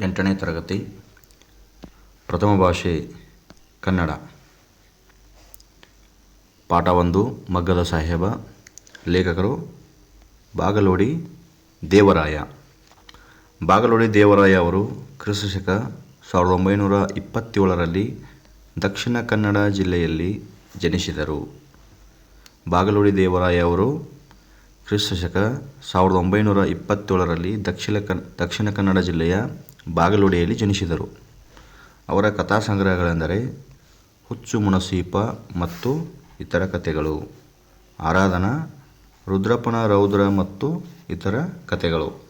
ಎಂಟನೇ ತರಗತಿ, ಪ್ರಥಮ ಭಾಷೆ, ಕನ್ನಡ. ಪಾಠ ಒಂದು, ಮಗ್ಗದ ಸಾಹೇಬ, ಲೇಖಕರು ಬಾಗಲೋಡಿ ದೇವರಾಯ. ಬಾಗಲೋಡಿ ದೇವರಾಯ ಅವರು ಕ್ರಿಸ್ತಶಕ ಸಾವಿರದ ಒಂಬೈನೂರ ಇಪ್ಪತ್ತೇಳರಲ್ಲಿ ದಕ್ಷಿಣ ಕನ್ನಡ ಜಿಲ್ಲೆಯಲ್ಲಿ ಜನಿಸಿದರು. ಬಾಗಲೋಡಿ ದೇವರಾಯ ಅವರು ಕ್ರಿಸ್ತಶಕ ಸಾವಿರದ ಒಂಬೈನೂರ ಇಪ್ಪತ್ತೇಳರಲ್ಲಿ ದಕ್ಷಿಣ ಕನ್, ದಕ್ಷಿಣ ಕನ್ನಡ ಜಿಲ್ಲೆಯ ಬಾಗಲೋಡಿಯಲ್ಲಿ ಜನಿಸಿದರು. ಅವರ ಕಥಾ ಸಂಗ್ರಹಗಳೆಂದರೆ ಹುಚ್ಚು ಮುನಸೀಪ ಮತ್ತು ಇತರ ಕಥೆಗಳು, ಆರಾಧನಾ, ರುದ್ರಪ್ಪನ ರೌದ್ರ ಮತ್ತು ಇತರ ಕಥೆಗಳು.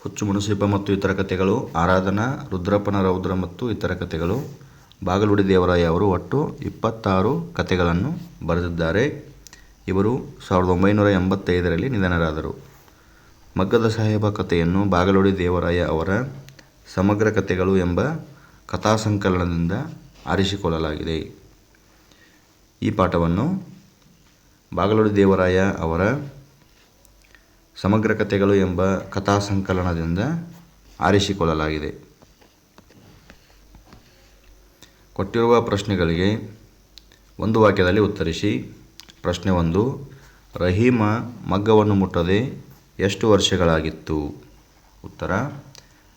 ಹುಚ್ಚು ಮುನಸೀಪ ಮತ್ತು ಇತರ ಕಥೆಗಳು, ಆರಾಧನಾ, ರುದ್ರಪ್ಪನ ರೌದ್ರ ಮತ್ತು ಇತರ ಕಥೆಗಳು. ಬಾಗಲುಡಿ ದೇವರಾಯ ಅವರು ಒಟ್ಟು ಇಪ್ಪತ್ತಾರು ಕಥೆಗಳನ್ನು ಬರೆದಿದ್ದಾರೆ. ಇವರು ಸಾವಿರದ ಒಂಬೈನೂರ ಎಂಬತ್ತೈದರಲ್ಲಿ ನಿಧನರಾದರು. ಮಗ್ಗದ ಸಾಹೇಬ ಕಥೆಯನ್ನು ಬಾಗಲೋಡಿ ದೇವರಾಯ ಅವರ ಸಮಗ್ರ ಕಥೆಗಳು ಎಂಬ ಕಥಾ ಸಂಕಲನದಿಂದ ಆರಿಸಿಕೊಳ್ಳಲಾಗಿದೆ. ಈ ಪಾಠವನ್ನು ಬಾಗಲೋಡಿ ದೇವರಾಯ ಅವರ ಸಮಗ್ರ ಕಥೆಗಳು ಎಂಬ ಕಥಾ ಸಂಕಲನದಿಂದ ಆರಿಸಿಕೊಳ್ಳಲಾಗಿದೆ. ಕೊಟ್ಟಿರುವ ಪ್ರಶ್ನೆಗಳಿಗೆ ಒಂದು ವಾಕ್ಯದಲ್ಲಿ ಉತ್ತರಿಸಿ. ಪ್ರಶ್ನೆ ಒಂದು, ರಹೀಮ ಮಗ್ಗವನ್ನು ಮುಟ್ಟದೆ ಎಷ್ಟು ವರ್ಷಗಳಾಗಿತ್ತು? ಉತ್ತರ,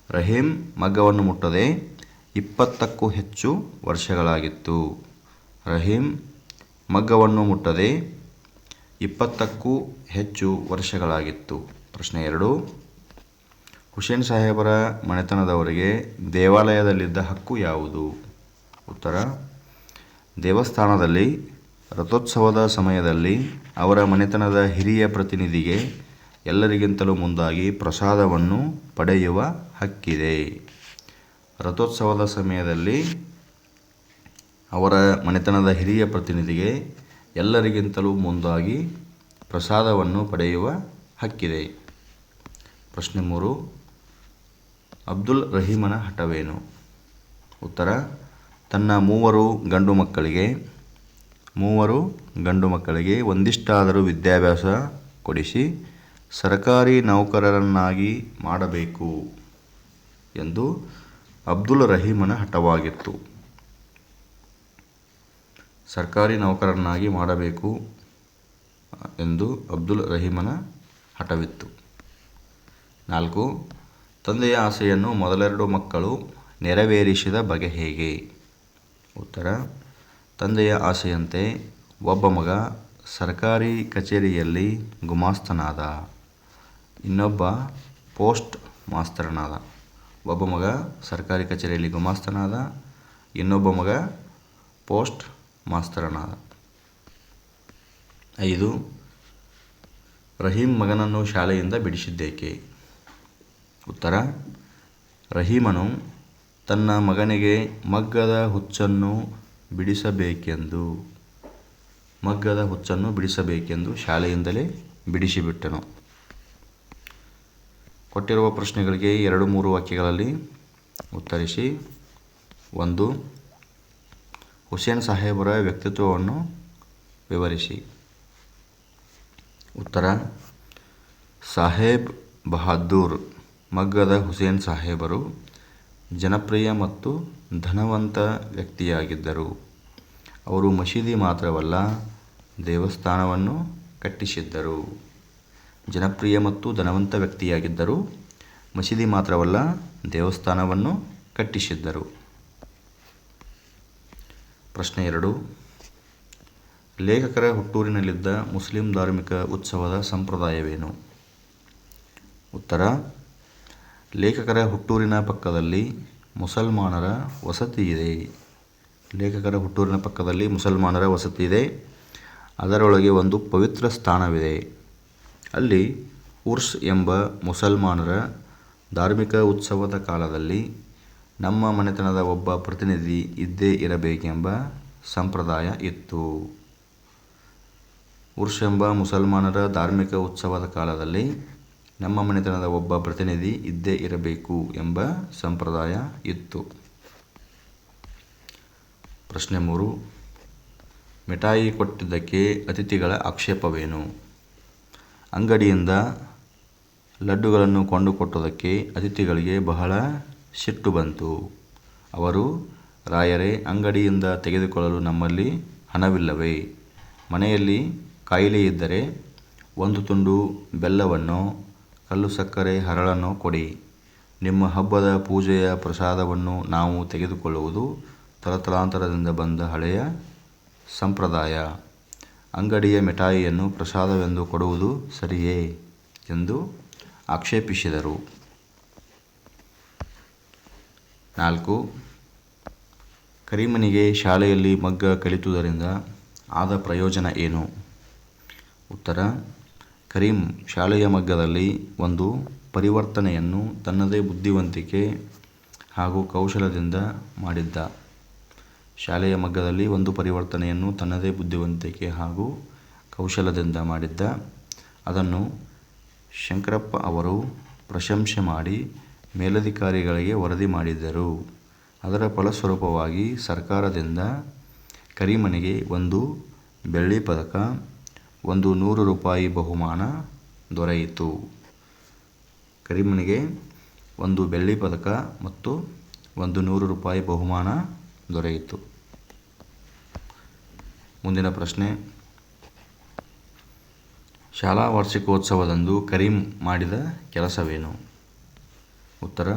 ರಹೀಂ ಮಗ್ಗವನ್ನು ಮುಟ್ಟದೆ ಇಪ್ಪತ್ತಕ್ಕೂ ಹೆಚ್ಚು ವರ್ಷಗಳಾಗಿತ್ತು. ರಹೀಂ ಮಗ್ಗವನ್ನು ಮುಟ್ಟದೆ ಇಪ್ಪತ್ತಕ್ಕೂ ಹೆಚ್ಚು ವರ್ಷಗಳಾಗಿತ್ತು. ಪ್ರಶ್ನೆ ಎರಡು. ಹುಸೇನ್ ಸಾಹೇಬರ ಮನೆತನದವರಿಗೆ ದೇವಾಲಯದಲ್ಲಿದ್ದ ಹಕ್ಕು ಯಾವುದು? ಉತ್ತರ, ದೇವಸ್ಥಾನದಲ್ಲಿ ರಥೋತ್ಸವದ ಸಮಯದಲ್ಲಿ ಅವರ ಮನೆತನದ ಹಿರಿಯ ಪ್ರತಿನಿಧಿಗೆ ಎಲ್ಲರಿಗಿಂತಲೂ ಮುಂದಾಗಿ ಪ್ರಸಾದವನ್ನು ಪಡೆಯುವ ಹಕ್ಕಿದೆ. ರಥೋತ್ಸವದ ಸಮಯದಲ್ಲಿ ಅವರ ಮನೆತನದ ಹಿರಿಯ ಪ್ರತಿನಿಧಿಗೆ ಎಲ್ಲರಿಗಿಂತಲೂ ಮುಂದಾಗಿ ಪ್ರಸಾದವನ್ನು ಪಡೆಯುವ ಹಕ್ಕಿದೆ. ಪ್ರಶ್ನೆ ಮೂರು, ಅಬ್ದುಲ್ ರಹೀಮನ ಹಠವೇನು? ಉತ್ತರ, ತನ್ನ ಮೂವರು ಗಂಡು ಮಕ್ಕಳಿಗೆ, ಮೂವರು ಗಂಡು ಮಕ್ಕಳಿಗೆ ಒಂದಿಷ್ಟಾದರೂ ವಿದ್ಯಾಭ್ಯಾಸ ಕೊಡಿಸಿ ಸರ್ಕಾರಿ ನೌಕರರನ್ನಾಗಿ ಮಾಡಬೇಕು ಎಂದು ಅಬ್ದುಲ್ ರಹೀಮನ ಹಠವಾಗಿತ್ತು. ಸರ್ಕಾರಿ ನೌಕರರನ್ನಾಗಿ ಮಾಡಬೇಕು ಎಂದು ಅಬ್ದುಲ್ ರಹೀಮನ ಹಠವಿತ್ತು. ನಾಲ್ಕು, ತಂದೆಯ ಆಸೆಯನ್ನು ಮೊದಲೆರಡು ಮಕ್ಕಳು ನೆರವೇರಿಸಿದ ಬಗೆ ಹೇಗೆ? ಉತ್ತರ, ತಂದೆಯ ಆಸೆಯಂತೆ ಒಬ್ಬ ಮಗ ಸರ್ಕಾರಿ ಕಚೇರಿಯಲ್ಲಿ ಗುಮಾಸ್ತನಾದ. ಇನ್ನೊಬ್ಬ ಪೋಸ್ಟ್ ಮಾಸ್ತರನಾದ. ಒಬ್ಬ ಮಗ ಸರ್ಕಾರಿ ಕಚೇರಿಯಲ್ಲಿ ಗುಮಾಸ್ತನಾದ. ಇನ್ನೊಬ್ಬ ಮಗ ಪೋಸ್ಟ್ ಮಾಸ್ತರನಾದ. ಐದು, ರಹೀಂ ಮಗನನ್ನು ಶಾಲೆಯಿಂದ ಬಿಡಿಸಿದ್ದೇಕೆ? ಉತ್ತರ, ರಹೀಮನು ತನ್ನ ಮಗನಿಗೆ ಮಗ್ಗದ ಹುಚ್ಚನ್ನು ಬಿಡಿಸಬೇಕೆಂದು, ಮಗ್ಗದ ಹುಚ್ಚನ್ನು ಬಿಡಿಸಬೇಕೆಂದು ಶಾಲೆಯಿಂದಲೇ ಬಿಡಿಸಿಬಿಟ್ಟನು. ಕೊಟ್ಟಿರುವ ಪ್ರಶ್ನೆಗಳಿಗೆ ಎರಡು ಮೂರು ವಾಕ್ಯಗಳಲ್ಲಿ ಉತ್ತರಿಸಿ. ಒಂದು, ಹುಸೇನ್ ಸಾಹೇಬರ ವ್ಯಕ್ತಿತ್ವವನ್ನು ವಿವರಿಸಿ. ಉತ್ತರ, ಸಾಹೇಬ್ ಬಹದ್ದೂರ್, ಮಗ್ಗದ ಹುಸೇನ್ ಸಾಹೇಬರು ಜನಪ್ರಿಯ ಮತ್ತು ಧನವಂತ ವ್ಯಕ್ತಿಯಾಗಿದ್ದರು. ಅವರು ಮಸೀದಿ ಮಾತ್ರವಲ್ಲ, ದೇವಸ್ಥಾನವನ್ನು ಕಟ್ಟಿಸಿದ್ದರು. ಜನಪ್ರಿಯ ಮತ್ತು ಧನವಂತ ವ್ಯಕ್ತಿಯಾಗಿದ್ದರು. ಮಸೀದಿ ಮಾತ್ರವಲ್ಲ, ದೇವಸ್ಥಾನವನ್ನು ಕಟ್ಟಿಸಿದ್ದರು. ಪ್ರಶ್ನೆ ಎರಡು. ಲೇಖಕರ ಹುಟ್ಟೂರಿನಲ್ಲಿದ್ದ ಮುಸ್ಲಿಂ ಧಾರ್ಮಿಕ ಉತ್ಸವದ ಸಂಪ್ರದಾಯವೇನು? ಉತ್ತರ. ಲೇಖಕರ ಹುಟ್ಟೂರಿನ ಪಕ್ಕದಲ್ಲಿ ಮುಸಲ್ಮಾನರ ವಸತಿ ಇದೆ. ಲೇಖಕರ ಹುಟ್ಟೂರಿನ ಪಕ್ಕದಲ್ಲಿ ಮುಸಲ್ಮಾನರ ವಸತಿ ಇದೆ. ಅದರೊಳಗೆ ಒಂದು ಪವಿತ್ರ ಸ್ಥಾನವಿದೆ. ಅಲ್ಲಿ ಉರ್ಸ್ ಎಂಬ ಮುಸಲ್ಮಾನರ ಧಾರ್ಮಿಕ ಉತ್ಸವದ ಕಾಲದಲ್ಲಿ ನಮ್ಮ ಮನೆತನದ ಒಬ್ಬ ಪ್ರತಿನಿಧಿ ಇದ್ದೇ ಇರಬೇಕೆಂಬ ಸಂಪ್ರದಾಯ ಇತ್ತು. ಉರ್ಸ್ ಎಂಬ ಮುಸಲ್ಮಾನರ ಧಾರ್ಮಿಕ ಉತ್ಸವದ ಕಾಲದಲ್ಲಿ ನಮ್ಮ ಮನೆತನದ ಒಬ್ಬ ಪ್ರತಿನಿಧಿ ಇದ್ದೇ ಇರಬೇಕು ಎಂಬ ಸಂಪ್ರದಾಯ ಇತ್ತು. ಪ್ರಶ್ನೆ ಮೂರು, ಮಿಠಾಯಿ ಕೊಟ್ಟಿದ್ದಕ್ಕೆ ಅತಿಥಿಗಳ ಆಕ್ಷೇಪವೇನು? ಅಂಗಡಿಯಿಂದ ಲಡ್ಡುಗಳನ್ನು ಕೊಂಡುಕೊಟ್ಟುದಕ್ಕೆ ಅತಿಥಿಗಳಿಗೆ ಬಹಳ ಸಿಟ್ಟು ಬಂತು. ಅವರು, ರಾಯರೇ, ಅಂಗಡಿಯಿಂದ ತೆಗೆದುಕೊಳ್ಳಲು ನಮ್ಮಲ್ಲಿ ಹಣವಿಲ್ಲವೇ? ಮನೆಯಲ್ಲಿ ಕಾಯಿಲೆ ಇದ್ದರೆ ಒಂದು ತುಂಡು ಬೆಲ್ಲವನ್ನು ಕಲ್ಲು ಸಕ್ಕರೆ ಹರಳನ್ನು ಕೊಡಿ. ನಿಮ್ಮ ಹಬ್ಬದ ಪೂಜೆಯ ಪ್ರಸಾದವನ್ನು ನಾವು ತೆಗೆದುಕೊಳ್ಳುವುದು ತಲತಲಾಂತರದಿಂದ ಬಂದ ಹಳೆಯ ಸಂಪ್ರದಾಯ. ಅಂಗಡಿಯ ಮಿಠಾಯಿಯನ್ನು ಪ್ರಸಾದವೆಂದು ಕೊಡುವುದು ಸರಿಯೇ? ಎಂದು ಆಕ್ಷೇಪಿಸಿದರು. ನಾಲ್ಕು. ಕರೀಮನಿಗೆ ಶಾಲೆಯಲ್ಲಿ ಮಗ್ಗ ಕಲಿತುದರಿಂದ ಆದ ಪ್ರಯೋಜನ ಏನು? ಉತ್ತರ: ಕರೀಂ ಶಾಲೆಯ ಮಗ್ಗದಲ್ಲಿ ಒಂದು ಪರಿವರ್ತನೆಯನ್ನು ತನ್ನದೇ ಬುದ್ಧಿವಂತಿಕೆ ಹಾಗೂ ಕೌಶಲದಿಂದ ಮಾಡಿದ್ದ. ಶಾಲೆಯ ಮಗ್ಗದಲ್ಲಿ ಒಂದು ಪರಿವರ್ತನೆಯನ್ನು ತನ್ನದೇ ಬುದ್ಧಿವಂತಿಕೆ ಹಾಗೂ ಕೌಶಲದಿಂದ ಮಾಡಿದ್ದ. ಅದನ್ನು ಶಂಕರಪ್ಪ ಅವರು ಪ್ರಶಂಸೆ ಮಾಡಿ ಮೇಲಧಿಕಾರಿಗಳಿಗೆ ವರದಿ ಮಾಡಿದ್ದರು. ಅದರ ಫಲಸ್ವರೂಪವಾಗಿ ಸರ್ಕಾರದಿಂದ ಕರಿಮನೆಗೆ ಒಂದು ಬೆಳ್ಳಿ ಪದಕ, ಒಂದು ನೂರು ರೂಪಾಯಿ ಬಹುಮಾನ ದೊರೆಯಿತು. ಕರಿಮನೆಗೆ ಒಂದು ಬೆಳ್ಳಿ ಪದಕ ಮತ್ತು ಒಂದು ನೂರು ರೂಪಾಯಿ ಬಹುಮಾನ ದೊರೆಯಿತು. ಮುಂದಿನ ಪ್ರಶ್ನೆ: ಶಾಲಾ ವಾರ್ಷಿಕೋತ್ಸವದಂದು ಕರೀಂ ಮಾಡಿದ ಕೆಲಸವೇನು? ಉತ್ತರ: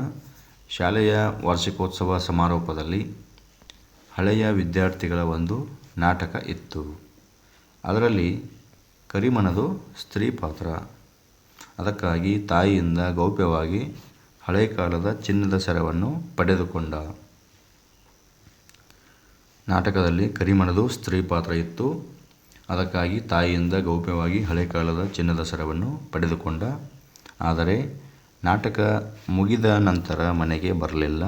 ಶಾಲೆಯ ವಾರ್ಷಿಕೋತ್ಸವ ಸಮಾರೋಪದಲ್ಲಿ ಹಳೆಯ ವಿದ್ಯಾರ್ಥಿಗಳ ಒಂದು ನಾಟಕ ಇತ್ತು. ಅದರಲ್ಲಿ ಕರಿಮನದು ಸ್ತ್ರೀ ಪಾತ್ರ. ಅದಕ್ಕಾಗಿ ತಾಯಿಯಿಂದ ಗೌಪ್ಯವಾಗಿ ಹಳೇಕಾಲದ ಚಿನ್ನದ ಸರವನ್ನು ಪಡೆದುಕೊಂಡ. ನಾಟಕದಲ್ಲಿ ಕರಿಮಣದು ಸ್ತ್ರೀ ಪಾತ್ರ ಇತ್ತು. ಅದಕ್ಕಾಗಿ ತಾಯಿಯಿಂದ ಗೌಪ್ಯವಾಗಿ ಹಳೆ ಕಾಲದ ಚಿನ್ನದ ಸರವನ್ನು ಪಡೆದುಕೊಂಡ. ಆದರೆ ನಾಟಕ ಮುಗಿದ ನಂತರ ಮನೆಗೆ ಬರಲಿಲ್ಲ.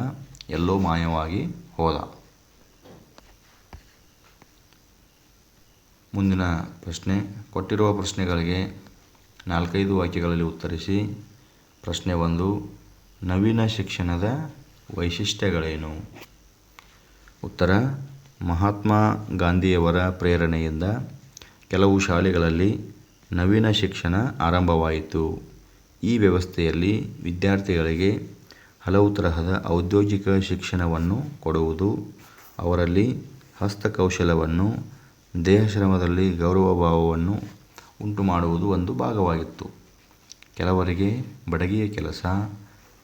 ಎಲ್ಲೋ ಮಾಯವಾಗಿ ಹೋದ. ಮುಂದಿನ ಪ್ರಶ್ನೆ: ಕೊಟ್ಟಿರುವ ಪ್ರಶ್ನೆಗಳಿಗೆ ನಾಲ್ಕೈದು ವಾಕ್ಯಗಳಲ್ಲಿ ಉತ್ತರಿಸಿ. ಪ್ರಶ್ನೆ ಒಂದು: ನವೀನ ಶಿಕ್ಷಣದ ವೈಶಿಷ್ಟ್ಯಗಳೇನು? ಉತ್ತರ: ಮಹಾತ್ಮ ಗಾಂಧಿಯವರ ಪ್ರೇರಣೆಯಿಂದ ಕೆಲವು ಶಾಲೆಗಳಲ್ಲಿ ನವೀನ ಶಿಕ್ಷಣ ಆರಂಭವಾಯಿತು. ಈ ವ್ಯವಸ್ಥೆಯಲ್ಲಿ ವಿದ್ಯಾರ್ಥಿಗಳಿಗೆ ಹಲವು ತರಹದ ಔದ್ಯೋಗಿಕ ಶಿಕ್ಷಣವನ್ನು ಕೊಡುವುದು, ಅವರಲ್ಲಿ ಹಸ್ತಕೌಶಲವನ್ನು, ದೇಹಶ್ರಮದಲ್ಲಿ ಉಂಟು ಉಂಟುಮಾಡುವುದು ಒಂದು ಭಾಗವಾಗಿತ್ತು. ಕೆಲವರಿಗೆ ಬಡಗಿಯ ಕೆಲಸ,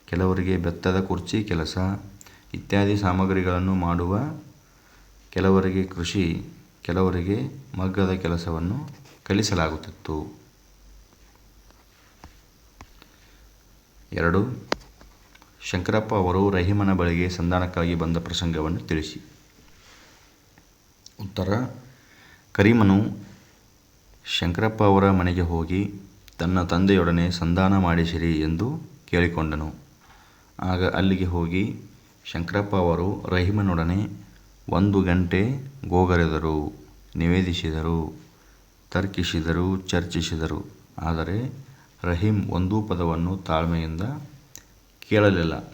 ಕೆಲವರಿಗೆ ಬೆತ್ತದ ಕುರ್ಚಿ ಕೆಲಸ ಇತ್ಯಾದಿ ಸಾಮಗ್ರಿಗಳನ್ನು ಮಾಡುವ, ಕೆಲವರಿಗೆ ಕೃಷಿ, ಕೆಲವರಿಗೆ ಮಗ್ಗದ ಕೆಲಸವನ್ನು ಕಲಿಸಲಾಗುತ್ತಿತ್ತು. ಎರಡು. ಶಂಕರಪ್ಪ ಅವರು ರಹೀಮನ ಬಳಿಗೆ ಸಂಧಾನಕ್ಕಾಗಿ ಬಂದ ಪ್ರಸಂಗವನ್ನು ತಿಳಿಸಿ. ಉತ್ತರ: ಕರೀಮನು ಶಂಕರಪ್ಪ ಅವರ ಮನೆಗೆ ಹೋಗಿ ತನ್ನ ತಂದೆಯೊಡನೆ ಸಂಧಾನ ಮಾಡಿಸಿರಿ ಎಂದು ಕೇಳಿಕೊಂಡನು. ಆಗ ಅಲ್ಲಿಗೆ ಹೋಗಿ ಶಂಕರಪ್ಪ ಅವರು ರಹೀಮನೊಡನೆ ಒಂದು ಗಂಟೆ ಗೋಗರೆದರು, ನಿವೇದಿಸಿದರು, ತರ್ಕಿಸಿದರು, ಚರ್ಚಿಸಿದರು. ಆದರೆ ರಹೀಮ್ ಒಂದೂ ಪದವನ್ನು ತಾಳ್ಮೆಯಿಂದ ಕೇಳಲಿಲ್ಲ.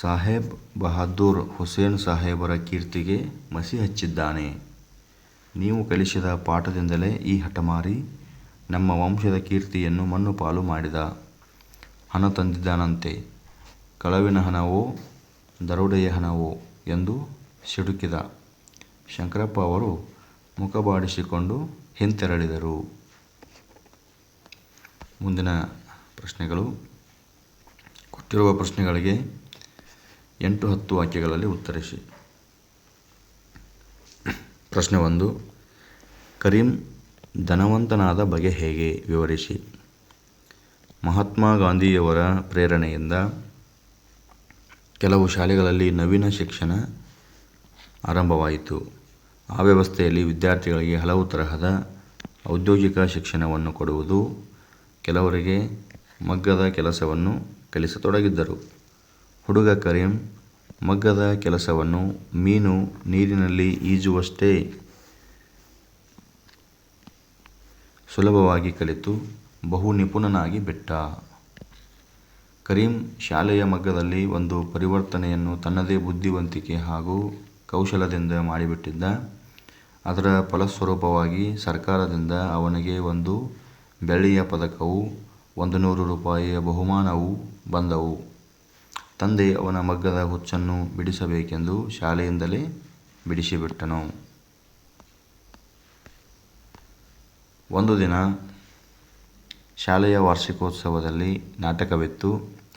ಸಾಹೇಬ್ ಬಹದ್ದೂರ್ ಹುಸೇನ್ ಸಾಹೇಬರ ಕೀರ್ತಿಗೆ ಮಸಿ ಹಚ್ಚಿದ್ದಾನೆ. ನೀವು ಕಲಿಸಿದ ಪಾಠದಿಂದಲೇ ಈ ಹಠಮಾರಿ ನಮ್ಮ ವಂಶದ ಕೀರ್ತಿಯನ್ನು ಮಣ್ಣುಪಾಲು ಮಾಡಿದ. ಹಣ ತಂದಿದ್ದಾನಂತೆ. ಕಳವಿನ ಹಣವೋ, ದರೋಡೆಯ ಹಣವೋ ಎಂದು ಸಿಡುಕಿದ. ಶಂಕರಪ್ಪ ಅವರು ಮುಖಬಾಡಿಸಿಕೊಂಡು ಹಿಂತೆರಳಿದರು. ಮುಂದಿನ ಪ್ರಶ್ನೆಗಳು: ಕೊಟ್ಟಿರುವ ಪ್ರಶ್ನೆಗಳಿಗೆ ಎಂಟು ಹತ್ತು ವಾಕ್ಯಗಳಲ್ಲಿ ಉತ್ತರಿಸಿ. ಪ್ರಶ್ನೆ ಒಂದು: ಕರೀಂ ಧನವಂತನಾದ ಬಗೆ ಹೇಗೆ? ವಿವರಿಸಿ. ಮಹಾತ್ಮ ಗಾಂಧಿಯವರ ಪ್ರೇರಣೆಯಿಂದ ಕೆಲವು ಶಾಲೆಗಳಲ್ಲಿ ನವೀನ ಶಿಕ್ಷಣ ಆರಂಭವಾಯಿತು. ಆ ವ್ಯವಸ್ಥೆಯಲ್ಲಿ ವಿದ್ಯಾರ್ಥಿಗಳಿಗೆ ಹಲವು ತರಹದ ಔದ್ಯೋಗಿಕ ಶಿಕ್ಷಣವನ್ನು ಕೊಡುವುದು, ಕೆಲವರಿಗೆ ಮಗ್ಗದ ಕೆಲಸವನ್ನು ಕಲಿಸತೊಡಗಿದ್ದರು. ಹುಡುಗ ಕರೀಂ ಮಗ್ಗದ ಕೆಲಸವನ್ನು ಮೀನು ನೀರಿನಲ್ಲಿ ಈಜುವಷ್ಟೇ ಸುಲಭವಾಗಿ ಕಲಿತು ಬಹು ನಿಪುಣನಾಗಿ ಬಿಟ್ಟ. ಕರೀಂ ಶಾಲೆಯ ಮಗ್ಗದಲ್ಲಿ ಒಂದು ಪರಿವರ್ತನೆಯನ್ನು ತನ್ನದೇ ಬುದ್ಧಿವಂತಿಕೆ ಹಾಗೂ ಕೌಶಲದಿಂದ ಮಾಡಿಬಿಟ್ಟಿದ್ದ. ಅದರ ಫಲಸ್ವರೂಪವಾಗಿ ಸರ್ಕಾರದಿಂದ ಅವನಿಗೆ ಒಂದು ಬೆಳ್ಳಿಯ ಪದಕವು, ಒಂದು ನೂರು ರೂಪಾಯಿಯ ಬಹುಮಾನವೂ ಬಂದವು. ತಂದೆ ಅವನ ಮಗ್ಗದ ಹುಚ್ಚನ್ನು ಬಿಡಿಸಬೇಕೆಂದು ಶಾಲೆಯಿಂದಲೇ ಬಿಡಿಸಿಬಿಟ್ಟನು. ಒಂದು ದಿನ ಶಾಲೆಯ ವಾರ್ಷಿಕೋತ್ಸವದಲ್ಲಿ ನಾಟಕವಿತ್ತು.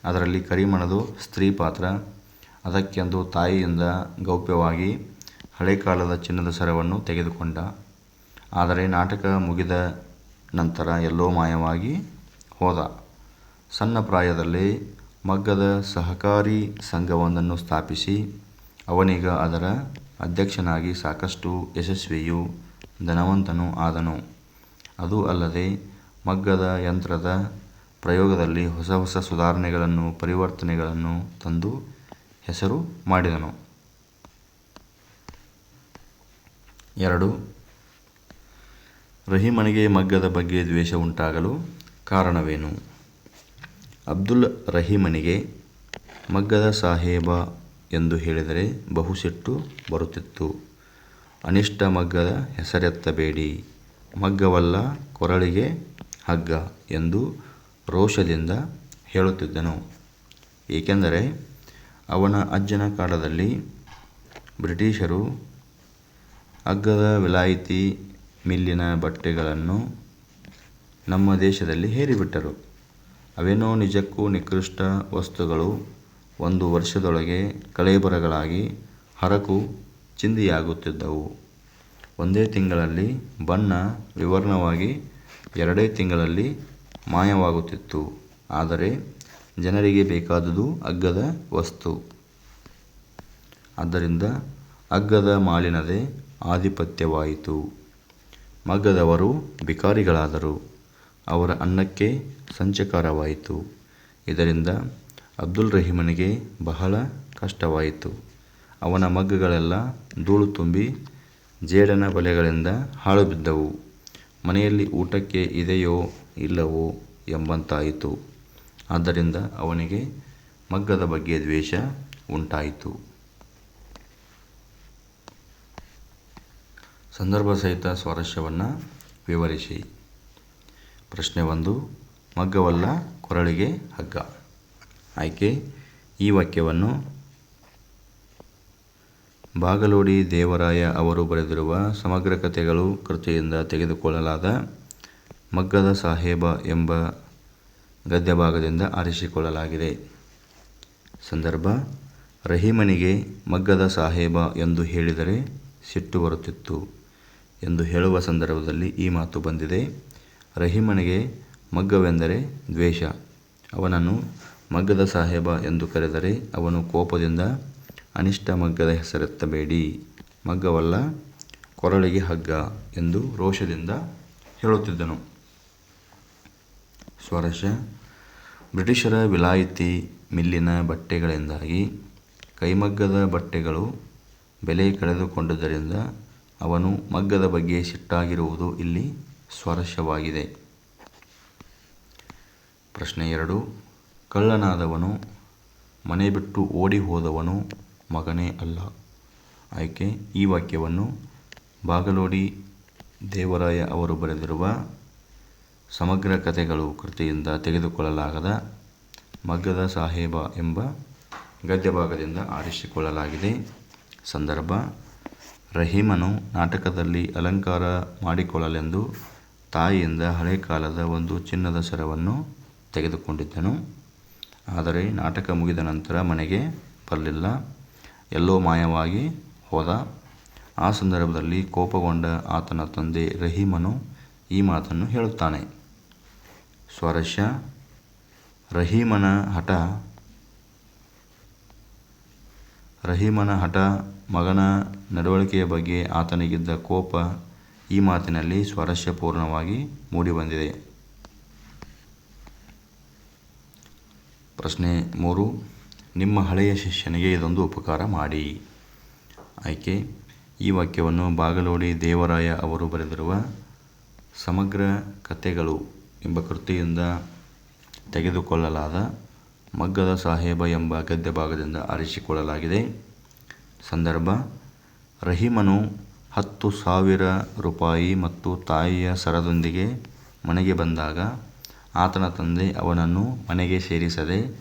ಅದರಲ್ಲಿ ಕರಿಮಣದು ಸ್ತ್ರೀ ಪಾತ್ರ ಅದಕ್ಕೆಂದು ತಾಯಿಯಿಂದ ಗೌಪ್ಯವಾಗಿ ಹಳೆ ಕಾಲದ ಚಿನ್ನದ ಸರವನ್ನು ತೆಗೆದುಕೊಂಡ. ಆದರೆ ನಾಟಕ ಮುಗಿದ ನಂತರ ಎಲ್ಲೋ ಮಾಯವಾಗಿ ಹೋದ. ಸಣ್ಣ ಪ್ರಾಯದಲ್ಲಿ ಮಗ್ಗದ ಸಹಕಾರಿ ಸಂಘವೊಂದನ್ನು ಸ್ಥಾಪಿಸಿ ಅವನೀಗ ಅದರ ಅಧ್ಯಕ್ಷನಾಗಿ ಸಾಕಷ್ಟು ಯಶಸ್ವಿಯೂ ಧನವಂತನೂ ಆದನು. ಅದು ಅಲ್ಲದೆ ಮಗ್ಗದ ಯಂತ್ರದ ಪ್ರಯೋಗದಲ್ಲಿ ಹೊಸ ಹೊಸ ಸುಧಾರಣೆಗಳನ್ನು, ಪರಿವರ್ತನೆಗಳನ್ನು ತಂದು ಹೆಸರು ಮಾಡಿದನು. ಎರಡು, ರಹೀಮನಿಗೆ ಮಗ್ಗದ ಬಗ್ಗೆ ದ್ವೇಷ ಉಂಟಾಗಲು ಕಾರಣವೇನು? ಅಬ್ದುಲ್ ರಹೀಮನಿಗೆ ಮಗ್ಗದ ಸಾಹೇಬ ಎಂದು ಹೇಳಿದರೆ ಬಹುಸಿಟ್ಟು ಬರುತ್ತಿತ್ತು. ಅನಿಷ್ಟ ಮಗ್ಗದ ಹೆಸರೆತ್ತಬೇಡಿ. ಮಗ್ಗವಲ್ಲ ಕೊರಳಿಗೆ ಹಗ್ಗ ಎಂದು ರೋಷದಿಂದ ಹೇಳುತ್ತಿದ್ದನು. ಏಕೆಂದರೆ ಅವನ ಅಜ್ಜನ ಕಾಲದಲ್ಲಿ ಬ್ರಿಟಿಷರು ಅಗ್ಗದ ವಿಲಾಯಿತಿ ಮಿಲ್ಲಿನ ಬಟ್ಟೆಗಳನ್ನು ನಮ್ಮ ದೇಶದಲ್ಲಿ ಹೇರಿಬಿಟ್ಟರು. ಅವೇನೋ ನಿಜಕ್ಕೂ ನಿಕೃಷ್ಟ ವಸ್ತುಗಳು. ಒಂದು ವರ್ಷದೊಳಗೆ ಕಳೇಬರಗಳಾಗಿ ಹರಕು ಚಿಂದಿಯಾಗುತ್ತಿದ್ದವು. ಒಂದೇ ತಿಂಗಳಲ್ಲಿ ಬಣ್ಣ ವಿವರ್ಣವಾಗಿ ಎರಡೇ ತಿಂಗಳಲ್ಲಿ ಮಾಯವಾಗುತ್ತಿತ್ತು. ಆದರೆ ಜನರಿಗೆ ಬೇಕಾದುದು ಅಗ್ಗದ ವಸ್ತು. ಆದ್ದರಿಂದ ಅಗ್ಗದ ಮಾಲಿನದೇ ಆಧಿಪತ್ಯವಾಯಿತು. ಮಗ್ಗದವರು ಭಿಕಾರಿಗಳಾದರು. ಅವರ ಅನ್ನಕ್ಕೆ ಸಂಚಕಾರವಾಯಿತು. ಇದರಿಂದ ಅಬ್ದುಲ್ ರಹೀಮನಿಗೆ ಬಹಳ ಕಷ್ಟವಾಯಿತು. ಅವನ ಮಗ್ಗಗಳೆಲ್ಲ ಧೂಳು ತುಂಬಿ ಜೇಡನ ಬಲೆಗಳಿಂದ ಹಾಳು ಬಿದ್ದವು ಮನೆಯಲ್ಲಿ ಊಟಕ್ಕೆ ಇದೆಯೋ ಇಲ್ಲವೋ ಎಂಬಂತಾಯಿತು. ಆದ್ದರಿಂದ ಅವನಿಗೆ ಮಗ್ಗದ ಬಗ್ಗೆ ದ್ವೇಷ ಉಂಟಾಯಿತು. ಸಂದರ್ಭ ಸಹಿತ ಸ್ವಾರಸ್ಯವನ್ನು ವಿವರಿಸಿ. ಪ್ರಶ್ನೆ ಒಂದು, ಮಗ್ಗವಲ್ಲ ಕೊರಳಿಗೆ ಹಗ್ಗ. ಆಯ್ಕೆ, ಈ ವಾಕ್ಯವನ್ನು ಬಾಗಲೋಡಿ ದೇವರಾಯ ಅವರು ಬರೆದಿರುವ ಸಮಗ್ರ ಕಥೆಗಳು ಕೃತಿಯಿಂದ ತೆಗೆದುಕೊಳ್ಳಲಾದ ಮಗ್ಗದ ಸಾಹೇಬ ಎಂಬ ಗದ್ಯಭಾಗದಿಂದ ಆರಿಸಿಕೊಳ್ಳಲಾಗಿದೆ. ಸಂದರ್ಭ, ರಹೀಮನಿಗೆ ಮಗ್ಗದ ಸಾಹೇಬ ಎಂದು ಹೇಳಿದರೆ ಸಿಟ್ಟು ಬರುತ್ತಿತ್ತು ಎಂದು ಹೇಳುವ ಸಂದರ್ಭದಲ್ಲಿ ಈ ಮಾತು ಬಂದಿದೆ. ರಹೀಮನಿಗೆ ಮಗ್ಗವೆಂದರೆ ದ್ವೇಷ. ಅವನನ್ನು ಮಗ್ಗದ ಸಾಹೇಬ ಎಂದು ಕರೆದರೆ ಅವನು ಕೋಪದಿಂದ ಅನಿಷ್ಟ ಮಗ್ಗದ ಹೆಸರೆತ್ತಬೇಡಿ. ಮಗ್ಗವಲ್ಲ ಕೊರಳಿಗೆ ಹಗ್ಗ ಎಂದು ರೋಷದಿಂದ ಹೇಳುತ್ತಿದ್ದನು. ಸ್ವಾರಸ್ಯ ಬ್ರಿಟಿಷರ ವಿಲಾಯಿತಿ ಮಿಲ್ಲಿನ ಬಟ್ಟೆಗಳಿಂದಾಗಿ ಕೈಮಗ್ಗದ ಬಟ್ಟೆಗಳು ಬೆಲೆ ಕಳೆದುಕೊಂಡುದರಿಂದ ಅವನು ಮಗ್ಗದ ಬಗ್ಗೆ ಸಿಟ್ಟಾಗಿರುವುದು ಇಲ್ಲಿ ಸ್ವಾರಸ್ಯವಾಗಿದೆ ಪ್ರಶ್ನೆ ಎರಡು. ಕಳ್ಳನಾದವನು ಮನೆ ಬಿಟ್ಟು ಓಡಿ ಹೋದವನು ಮಗನೇ ಅಲ್ಲ. ಆಯ್ಕೆ, ಈ ವಾಕ್ಯವನ್ನು ಬಾಗಲೋಡಿ ದೇವರಾಯ ಅವರು ಬರೆದಿರುವ ಸಮಗ್ರ ಕಥೆಗಳು ಕೃತಿಯಿಂದ ತೆಗೆದುಕೊಳ್ಳಲಾಗದ ಮಗ್ಗದ ಸಾಹೇಬ ಎಂಬ ಗದ್ಯಭಾಗದಿಂದ ಆರಿಸಿಕೊಳ್ಳಲಾಗಿದೆ. ಸಂದರ್ಭ, ರಹೀಮನು ನಾಟಕದಲ್ಲಿ ಅಲಂಕಾರ ಮಾಡಿಕೊಳ್ಳಲೆಂದು ತಾಯಿಯಿಂದ ಹಳೆ ಕಾಲದ ಒಂದು ಚಿನ್ನದ ಸರವನ್ನು ತೆಗೆದುಕೊಂಡಿದ್ದನು. ಆದರೆ ನಾಟಕ ಮುಗಿದ ನಂತರ ಮನೆಗೆ ಬರಲಿಲ್ಲ. ಎಲ್ಲೋ ಮಾಯವಾಗಿ ಹೋದ. ಆ ಸಂದರ್ಭದಲ್ಲಿ ಕೋಪಗೊಂಡ ಆತನ ತಂದೆ ರಹೀಮನು ಈ ಮಾತನ್ನು ಹೇಳುತ್ತಾನೆ. ಸ್ವಾರಸ್ಯ ರಹೀಮನ ಹಠ ರಹೀಮನ ಹಠ, ಮಗನ ನಡವಳಿಕೆಯ ಬಗ್ಗೆ ಆತನಿಗಿದ್ದ ಕೋಪ ಈ ಮಾತಿನಲ್ಲಿ ಸ್ವಾರಸ್ಯಪೂರ್ಣವಾಗಿ ಮೂಡಿಬಂದಿದೆ. ಪ್ರಶ್ನೆ ಮೂರು, ನಿಮ್ಮ ಹಳೆಯ ಶಿಷ್ಯನಿಗೆ ಇದೊಂದು ಉಪಕಾರ ಮಾಡಿ. ಆಯ್ಕೆ, ಈ ವಾಕ್ಯವನ್ನು ಬಾಗಲೋಡಿ ದೇವರಾಯ ಅವರು ಬರೆದಿರುವ ಸಮಗ್ರ ಕಥೆಗಳು. ಎಂಬ ಕೃತಿಯಿಂದ ತೆಗೆದುಕೊಳ್ಳಲಾದ ಮಗ್ಗದ ಸಾಹೇಬ ಎಂಬ ಗದ್ಯ ಭಾಗದಿಂದ ಆರಿಸಿಕೊಳ್ಳಲಾಗಿದೆ. ಸಂದರ್ಭ, ರಹೀಮನು ಹತ್ತು ಸಾವಿರ ರೂಪಾಯಿ ಮತ್ತು ತಾಯಿಯ ಸರದೊಂದಿಗೆ ಮನೆಗೆ ಬಂದಾಗ ಆತನ ತಂದೆ ಅವನನ್ನು ಮನೆಗೆ ಸೇರಿಸದೆ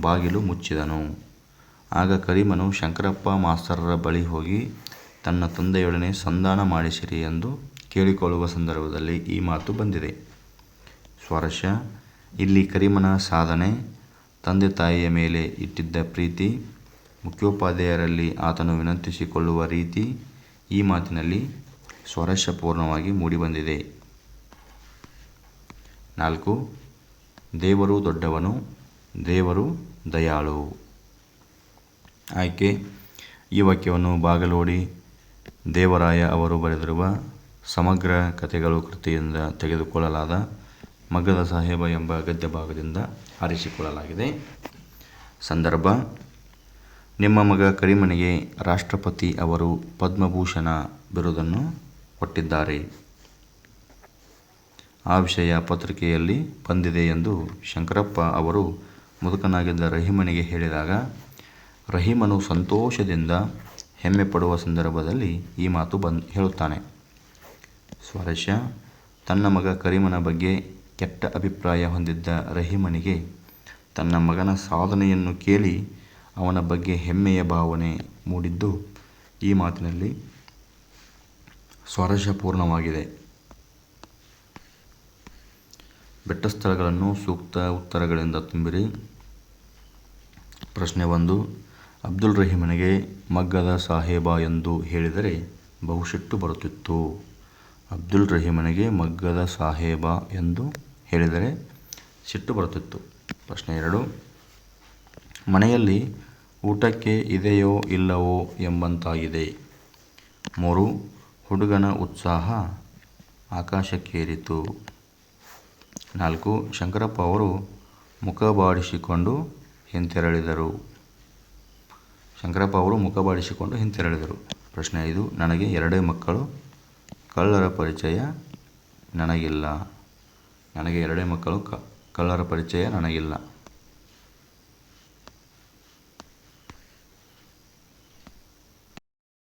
ಬಾಗಿಲು ಮುಚ್ಚಿದನು. ಆಗ ಕರೀಮನು, ಶಂಕರಪ್ಪ ಮಾಸ್ತರರ ಬಳಿ ಹೋಗಿ ತನ್ನ ತಂದೆಯೊಡನೆ ಸಂಧಾನ ಮಾಡಿಸಿರಿ ಎಂದು ಕೇಳಿಕೊಳ್ಳುವ ಸಂದರ್ಭದಲ್ಲಿ ಈ ಮಾತು ಬಂದಿದೆ. ಸ್ವಾರಸ್ಯ ಇಲ್ಲಿ ಕರಿಮನ ಸಾಧನೆ, ತಂದೆ ತಾಯಿಯ ಮೇಲೆ ಇಟ್ಟಿದ್ದ ಪ್ರೀತಿ, ಮುಖ್ಯೋಪಾಧ್ಯಾಯರಲ್ಲಿ ಆತನು ವಿನಂತಿಸಿಕೊಳ್ಳುವ ರೀತಿ ಈ ಮಾತಿನಲ್ಲಿ ಸ್ವಾರಸ್ಯಪೂರ್ಣವಾಗಿ ಮೂಡಿಬಂದಿದೆ. ನಾಲ್ಕು, ದೇವರು ದೊಡ್ಡವನು, ದೇವರು ದಯಾಳು. ಆಯ್ಕೆ, ಈ ವಾಕ್ಯವನ್ನು ಬಾಗಲೋಡಿ, ದೇವರಾಯ ಅವರು ಬರೆದಿರುವ ಸಮಗ್ರ ಕಥೆಗಳು ಕೃತಿಯಿಂದ ತೆಗೆದುಕೊಳ್ಳಲಾದ ಮಗ್ಗದ ಸಾಹೇಬ ಎಂಬ ಗದ್ಯ ಭಾಗದಿಂದ ಆರಿಸಿಕೊಳ್ಳಲಾಗಿದೆ. ಸಂದರ್ಭ, ನಿಮ್ಮ ಮಗ ಕರಿಮನಿಗೆ ರಾಷ್ಟ್ರಪತಿ ಅವರು ಪದ್ಮಭೂಷಣ ಬಿರುದನ್ನು ಕೊಟ್ಟಿದ್ದಾರೆ. ಆ ವಿಷಯ ಪತ್ರಿಕೆಯಲ್ಲಿ ಬಂದಿದೆ ಎಂದು ಶಂಕರಪ್ಪ ಅವರು ಮುದುಕನಾಗಿದ್ದ ರಹೀಮನಿಗೆ ಹೇಳಿದಾಗ, ರಹೀಮನು ಸಂತೋಷದಿಂದ ಹೆಮ್ಮೆ ಪಡುವ ಸಂದರ್ಭದಲ್ಲಿ ಈ ಮಾತು ಬಂದ್, ಹೇಳುತ್ತಾನೆ. ಸ್ವಾರಸ್ಯ, ತನ್ನ ಮಗ ಕರಿಮನ ಬಗ್ಗೆ ಕೆಟ್ಟ ಅಭಿಪ್ರಾಯ ಹೊಂದಿದ್ದ ರಹೀಮನಿಗೆ ತನ್ನ ಮಗನ ಸಾಧನೆಯನ್ನು ಕೇಳಿ ಅವನ ಬಗ್ಗೆ ಹೆಮ್ಮೆಯ ಭಾವನೆ ಮೂಡಿದ್ದು ಈ ಮಾತಿನಲ್ಲಿ ಸ್ವಾರಸ್ಯಪೂರ್ಣವಾಗಿದೆ ಬೆಟ್ಟಸ್ಥಳಗಳನ್ನು ಸೂಕ್ತ ಉತ್ತರಗಳಿಂದ ತುಂಬಿರಿ. ಪ್ರಶ್ನೆ ಒಂದು, ಅಬ್ದುಲ್ ರಹೀಮನಿಗೆ ಮಗ್ಗದ ಸಾಹೇಬ ಎಂದು ಹೇಳಿದರೆ ಬಹುಶಿಟ್ಟು ಬರುತ್ತಿತ್ತು. ಅಬ್ದುಲ್ ರಹೀಮನಿಗೆ ಮಗ್ಗದ ಸಾಹೇಬ ಎಂದು ಹೇಳಿದರೆ ಸಿಟ್ಟು ಬರುತ್ತಿತ್ತು. ಪ್ರಶ್ನೆ ಎರಡು. ಮನೆಯಲ್ಲಿ ಊಟಕ್ಕೆ ಇದೆಯೋ ಇಲ್ಲವೋ ಎಂಬಂತಾಗಿದೆ. ಮೂರು. ಹುಡುಗನ ಉತ್ಸಾಹ ಆಕಾಶಕ್ಕೇರಿತು. ನಾಲ್ಕು. ಶಂಕರಪ್ಪ ಅವರು ಮುಖ ಬಾಡಿಸಿಕೊಂಡು ಹಿಂತೆರಳಿದರು. ಶಂಕರಪ್ಪ ಅವರು ಮುಖ ಬಾಡಿಸಿಕೊಂಡು ಹಿಂತೆರಳಿದರು. ಪ್ರಶ್ನೆ ಐದು. ನನಗೆ ಎರಡೇ ಮಕ್ಕಳು. ಕಳ್ಳರ ಪರಿಚಯ ನನಗಿಲ್ಲ. ನನಗೆ ಎರಡೇ ಮಕ್ಕಳು ಕ ಕಳ್ಳರ ಪರಿಚಯ ನನಗಿಲ್ಲ.